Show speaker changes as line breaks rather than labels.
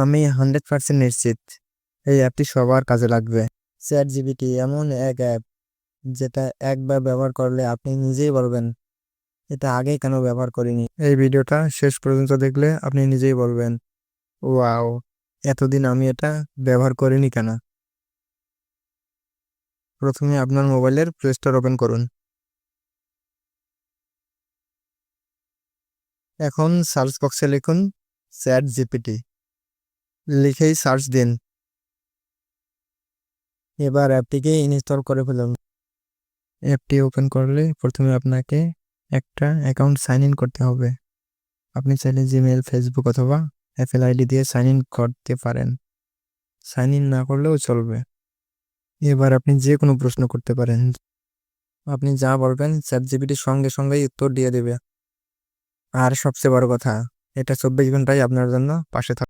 আমি hundred percent নিশ্চিত এই অ্যাপটি সবার কাজে লাগবে। চ্যাট জিপিটি এমন এক অ্যাপ যেটা একবার ব্যবহার করলে আপনি নিজেই বলবেন, এটা আগে কেন ব্যবহার করিনি? এই ভিডিওটা শেষ পর্যন্ত দেখলে আপনি নিজেই বলবেন, ওয়াও, এতদিন আমি এটা ব্যবহার করিনি কেন? প্রথমে আপনার মোবাইলের প্লে স্টোর ওপেন করুন। এখন সার্চ বক্সে লিখুন চ্যাট জিপিটি লিখেই সার্চ দিন। এবার অ্যাপটিকে ইনস্টল করে ফেলুন। অ্যাপটি ওপেন করলে প্রথমে আপনাকে একটা অ্যাকাউন্ট সাইন ইন করতে হবে। আপনি চাইলে জিমেল ফেসবুক অথবা অ্যাপেল আইডি দিয়ে সাইন ইন করতে পারেন। সাইন ইন না করলেও চলবে। এবার আপনি যে কোনো প্রশ্ন করতে পারেন। আপনি যা বলবেন চ্যাট জিপিটি সঙ্গে সঙ্গেই উত্তর দিয়ে দেবে। আর সবচেয়ে বড় কথা, এটা চব্বিশ ঘন্টায় আপনার জন্য পাশে থাকবে